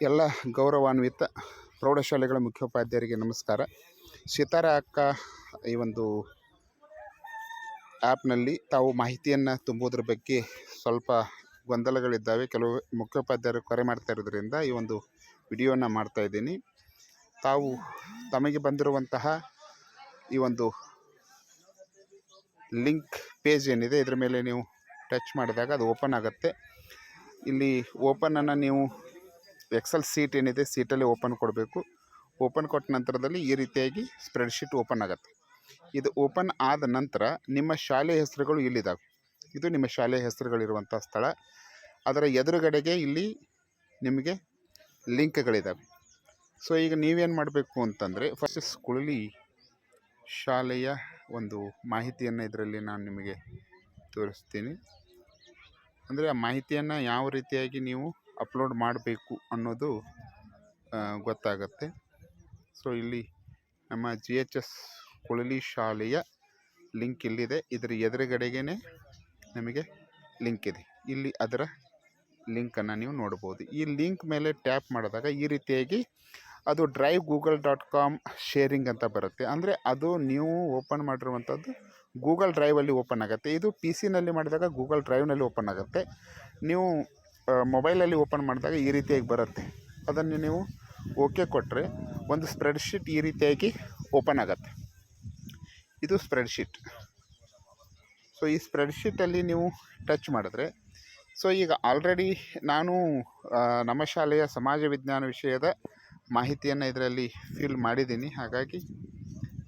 ಎಲ್ಲ ಗೌರವಾನ್ವಿತ ಪ್ರೌಢಶಾಲೆಗಳ ಮುಖ್ಯೋಪಾಧ್ಯಾಯರಿಗೆ ನಮಸ್ಕಾರ. ಸಿತಾರ ಅಕ್ಕ ಈ ಒಂದು ಆ್ಯಪ್ನಲ್ಲಿ ತಾವು ಮಾಹಿತಿಯನ್ನು ತುಂಬುವುದ್ರ ಬಗ್ಗೆ ಸ್ವಲ್ಪ ಗೊಂದಲಗಳಿದ್ದಾವೆ. ಕೆಲವು ಮುಖ್ಯೋಪಾಧ್ಯಾಯರು ಕರೆ ಮಾಡ್ತಾ ಇರೋದ್ರಿಂದ ಈ ಒಂದು ವಿಡಿಯೋನ ಮಾಡ್ತಾ ಇದ್ದೀನಿ. ತಾವು ತಮಗೆ ಬಂದಿರುವಂತಹ ಈ ಒಂದು ಲಿಂಕ್ ಪೇಜ್ ಏನಿದೆ, ಇದರ ಮೇಲೆ ನೀವು ಟಚ್ ಮಾಡಿದಾಗ ಅದು ಓಪನ್ ಆಗುತ್ತೆ. ಇಲ್ಲಿ ಓಪನನ್ನು ನೀವು ಎಕ್ಸೆಲ್ ಸೀಟ್ ಏನಿದೆ ಸೀಟಲ್ಲಿ ಓಪನ್ ಕೊಡಬೇಕು. ಓಪನ್ ಕೊಟ್ಟ ನಂತರದಲ್ಲಿ ಈ ರೀತಿಯಾಗಿ ಸ್ಪ್ರೆಡ್ಶೀಟ್ ಓಪನ್ ಆಗುತ್ತೆ. ಇದು ಓಪನ್ ಆದ ನಂತರ ನಿಮ್ಮ ಶಾಲೆ ಹೆಸರುಗಳು ಇಲ್ಲಿದ್ದಾವೆ ಇದು ನಿಮ್ಮ ಶಾಲೆ ಹೆಸರುಗಳಿರುವಂಥ ಸ್ಥಳ. ಅದರ ಎದುರುಗಡೆಗೆ ಇಲ್ಲಿ ನಿಮಗೆ ಲಿಂಕ್ಗಳಿದ್ದಾವೆ ಸೊ ಈಗ ನೀವೇನು ಮಾಡಬೇಕು ಅಂತಂದರೆ ಫಸ್ಟ್ ಸ್ಕೂಲಲ್ಲಿ ಶಾಲೆಯ ಒಂದು ಮಾಹಿತಿಯನ್ನು ಇದರಲ್ಲಿ ನಾನು ನಿಮಗೆ ತೋರಿಸ್ತೀನಿ. ಅಂದರೆ ಆ ಮಾಹಿತಿಯನ್ನು ಯಾವ ರೀತಿಯಾಗಿ ನೀವು ಅಪ್ಲೋಡ್ ಮಾಡಬೇಕು ಅನ್ನೋದು ಗೊತ್ತಾಗುತ್ತೆ. ಸೊ ಇಲ್ಲಿ ನಮ್ಮ ಜಿ ಎಚ್ ಎಸ್ ಕೊಳಲಿ ಶಾಲೆಯ ಲಿಂಕ್ ಇಲ್ಲಿದೆ. ಇದರ ಎದುರುಗಡೆಗೇ ನಮಗೆ ಲಿಂಕ್ ಇದೆ. ಇಲ್ಲಿ ಅದರ ಲಿಂಕನ್ನು ನೀವು ನೋಡ್ಬೋದು. ಈ ಲಿಂಕ್ ಮೇಲೆ ಟ್ಯಾಪ್ ಮಾಡಿದಾಗ ಈ ರೀತಿಯಾಗಿ ಅದು drive Google dot com sharing ಅಂತ ಬರುತ್ತೆ. ಅಂದರೆ ಅದು ನೀವು ಓಪನ್ ಮಾಡಿರುವಂಥದ್ದು ಗೂಗಲ್ ಡ್ರೈವಲ್ಲಿ ಓಪನ್ ಆಗುತ್ತೆ. ಇದು ಪಿ ಸಿನಲ್ಲಿ ಮಾಡಿದಾಗ ಗೂಗಲ್ ಡ್ರೈವ್ನಲ್ಲಿ ಓಪನ್ ಆಗುತ್ತೆ. ನೀವು ಮೊಬೈಲಲ್ಲಿ ಓಪನ್ ಮಾಡಿದಾಗ ಈ ರೀತಿಯಾಗಿ ಬರುತ್ತೆ. ಅದನ್ನು ನೀವು ಓಕೆ ಕೊಟ್ಟರೆ ಒಂದು ಸ್ಪ್ರೆಡ್ಶೀಟ್ ಈ ರೀತಿಯಾಗಿ ಓಪನ್ ಆಗುತ್ತೆ. ಇದು ಸ್ಪ್ರೆಡ್ಶೀಟ್. ಸೊ, ಈ ಸ್ಪ್ರೆಡ್ಶೀಟಲ್ಲಿ ನೀವು ಟಚ್ ಮಾಡಿದ್ರೆ, ಸೊ, ಈಗ ಆಲ್ರೆಡಿ ನಾನು ನಮ್ಮ ಶಾಲೆಯ ಸಮಾಜ ವಿಜ್ಞಾನ ವಿಷಯದ ಮಾಹಿತಿಯನ್ನು ಇದರಲ್ಲಿ ಫಿಲ್ ಮಾಡಿದ್ದೀನಿ. ಹಾಗಾಗಿ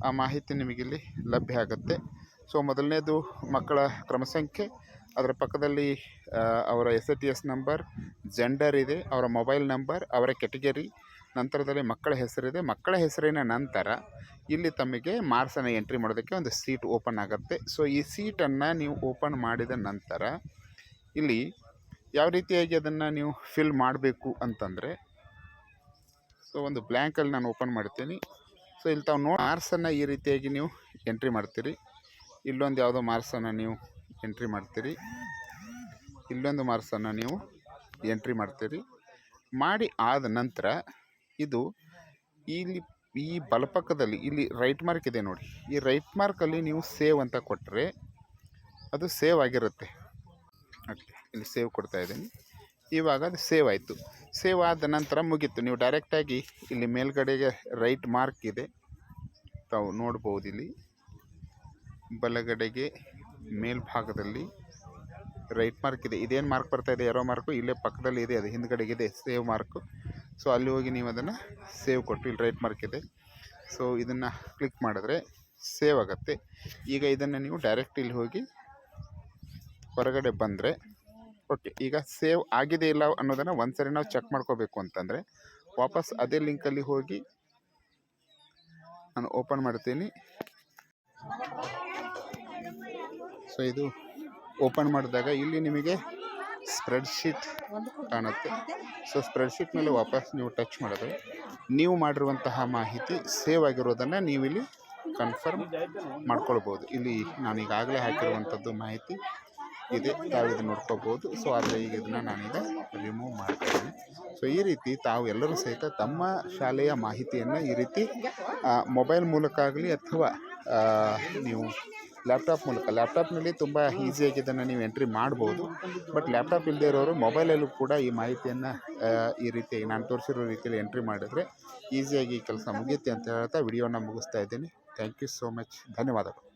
ಆ ಮಾಹಿತಿ ನಿಮಗಿಲ್ಲಿ ಲಭ್ಯ ಆಗುತ್ತೆ. ಸೊ, ಮೊದಲನೇದು ಮಕ್ಕಳ ಕ್ರಮ ಸಂಖ್ಯೆ ಅದರ ಪಕ್ಕದಲ್ಲಿ ಅವರ S T S number gender ಇದೆ, ಅವರ ಮೊಬೈಲ್ ನಂಬರ್ ಅವರ ಕೆಟಗರಿ ನಂತರದಲ್ಲಿ ಮಕ್ಕಳ ಹೆಸರಿದೆ. ಮಕ್ಕಳ ಹೆಸರಿನ ನಂತರ ಇಲ್ಲಿ ತಮಗೆ ಮಾರ್ಸನ್ನು ಎಂಟ್ರಿ ಮಾಡೋದಕ್ಕೆ ಒಂದು ಸೀಟ್ ಓಪನ್ ಆಗುತ್ತೆ. ಸೊ ಈ ಸೀಟನ್ನು ನೀವು ಓಪನ್ ಮಾಡಿದ ನಂತರ ಇಲ್ಲಿ ಯಾವ ರೀತಿಯಾಗಿ ಅದನ್ನು ನೀವು ಫಿಲ್ ಮಾಡಬೇಕು ಅಂತಂದರೆ, ಸೊ, ಒಂದು ಬ್ಲ್ಯಾಂಕಲ್ಲಿ ನಾನು ಓಪನ್ ಮಾಡ್ತೀನಿ. ಸೊ ಇಲ್ಲಿ ತಾವು ನೋಡಿ ಮಾರ್ಕ್ಸನ್ನು ಈ ರೀತಿಯಾಗಿ ನೀವು ಎಂಟ್ರಿ ಮಾಡ್ತೀರಿ. ಇಲ್ಲೊಂದು ಯಾವುದೋ ಮಾರ್ಸನ್ನು ನೀವು ಎಂಟ್ರಿ ಮಾಡ್ತೀರಿ. ಇಲ್ಲೊಂದು ಮಾರ್ಕ್ಸನ್ನು ನೀವು ಎಂಟ್ರಿ ಮಾಡ್ತೀರಿ. ಮಾಡಿ ಆದ ನಂತರ ಇದು ಇಲ್ಲಿ ಈ ಬಲಪಕ್ಕದಲ್ಲಿ ಇಲ್ಲಿ ರೈಟ್ ಮಾರ್ಕ್ ಇದೆ ನೋಡಿ. ಈ ರೈಟ್ ಮಾರ್ಕಲ್ಲಿ ನೀವು ಸೇವ್ ಅಂತ ಕೊಟ್ಟರೆ ಅದು ಸೇವ್ ಆಗಿರುತ್ತೆ. ಓಕೆ ಇಲ್ಲಿ ಸೇವ್ ಕೊಡ್ತಾ ಇದ್ದೀನಿ. ಇವಾಗ ಅದು ಸೇವ್ ಆಯಿತು. ಸೇವ್ ಆದ ನಂತರ ಮುಗೀತು. ನೀವು ಡೈರೆಕ್ಟಾಗಿ ಇಲ್ಲಿ ಮೇಲ್ಗಡೆಗೆ ರೈಟ್ ಮಾರ್ಕ್ ಇದೆ. ತಾವು ನೋಡ್ಬೋದು ಇಲ್ಲಿ. ಬಲಗಡೆಗೆ ಮೇಲ್ಭಾಗದಲ್ಲಿ ರೈಟ್ ಮಾರ್ಕ್ ಇದೆ. ಇದೇನು ಮಾರ್ಕ್ ಬರ್ತಾ ಇದೆ? ಯಾರೋ ಮಾರ್ಕು ಇಲ್ಲೇ ಪಕ್ಕದಲ್ಲಿ ಇದೆ. ಅದು ಹಿಂದ್ಗಡೆಗಿದೆ ಸೇವ್ ಮಾರ್ಕು ಸೊ ಅಲ್ಲಿ ಹೋಗಿ ನೀವು ಅದನ್ನು ಸೇವ್ ಕೊಟ್ಟು ಇಲ್ಲಿ ರೈಟ್ ಮಾರ್ಕ್ ಇದೆ. ಸೊ ಇದನ್ನು ಕ್ಲಿಕ್ ಮಾಡಿದ್ರೆ ಸೇವ್ ಆಗುತ್ತೆ. ಈಗ ಇದನ್ನು ನೀವು ಡೈರೆಕ್ಟ್ ಇಲ್ಲಿ ಹೋಗಿ ಹೊರಗಡೆ ಬಂದರೆ ಓಕೆ ಈಗ ಸೇವ್ ಆಗಿದೆ ಇಲ್ಲ ಅನ್ನೋದನ್ನು ಒಂದ್ಸರಿ ನಾವು ಚೆಕ್ ಮಾಡ್ಕೋಬೇಕು ಅಂತಂದರೆ, ವಾಪಸ್ ಅದೇ ಲಿಂಕಲ್ಲಿ ಹೋಗಿ ನಾನು ಓಪನ್ ಮಾಡ್ತೀನಿ. ಸೊ ಇದು ಓಪನ್ ಮಾಡಿದಾಗ ಇಲ್ಲಿ ನಿಮಗೆ ಸ್ಪ್ರೆಡ್ಶೀಟ್ ಕಾಣುತ್ತೆ. ಸೊ ಸ್ಪ್ರೆಡ್ಶೀಟ್ ಮೇಲೆ ವಾಪಸ್ ನೀವು ಟಚ್ ಮಾಡಿದ್ರೆ ನೀವು ಮಾಡಿರುವಂತಹ ಮಾಹಿತಿ ಸೇವ್ ಆಗಿರೋದನ್ನು ನೀವಿಲ್ಲಿ ಕನ್ಫರ್ಮ್ ಮಾಡ್ಕೊಳ್ಬೋದು. ಇಲ್ಲಿ ನಾನು ಈಗಾಗಲೇ ಹಾಕಿರುವಂಥದ್ದು ಮಾಹಿತಿ ಇದೆ. ತಾವು ಇದನ್ನು ನೋಡ್ಕೋಬೋದು ಸೊ ಆದರೆ ಈಗ ಇದನ್ನು ನಾನೀಗ ರಿಮೂವ್ ಮಾಡ್ತೇನೆ ಸೊ ಈ ರೀತಿ ತಾವು ಎಲ್ಲರೂ ಸಹಿತ ತಮ್ಮ ಶಾಲೆಯ ಮಾಹಿತಿಯನ್ನು ಈ ರೀತಿ ಮೊಬೈಲ್ ಮೂಲಕ ಆಗಲಿ ಅಥವಾ ನೀವು ಲ್ಯಾಪ್ಟಾಪ್ ಮೂಲಕ. ಲ್ಯಾಪ್ಟಾಪ್ನಲ್ಲಿ ತುಂಬ ಈಸಿಯಾಗಿ ಇದನ್ನು ನೀವು ಎಂಟ್ರಿ ಮಾಡ್ಬೋದು. ಬಟ್ ಲ್ಯಾಪ್ಟಾಪ್ ಇಲ್ಲದೆ ಇರೋರು ಮೊಬೈಲಲ್ಲೂ ಕೂಡ ಈ ಮಾಹಿತಿಯನ್ನು ಈ ರೀತಿಯಾಗಿ ನಾನು ತೋರಿಸಿರೋ ರೀತಿಯಲ್ಲಿ ಎಂಟ್ರಿ ಮಾಡಿದ್ರೆ ಈಸಿಯಾಗಿ ಕೆಲಸ ಮುಗಿಯುತ್ತೆ ಅಂತ ಹೇಳ್ತಾ ವಿಡಿಯೋನ ಮುಗಿಸ್ತಾ ಇದ್ದೀನಿ. ಥ್ಯಾಂಕ್ ಯು ಸೋ ಮಚ್ ಧನ್ಯವಾದಗಳು.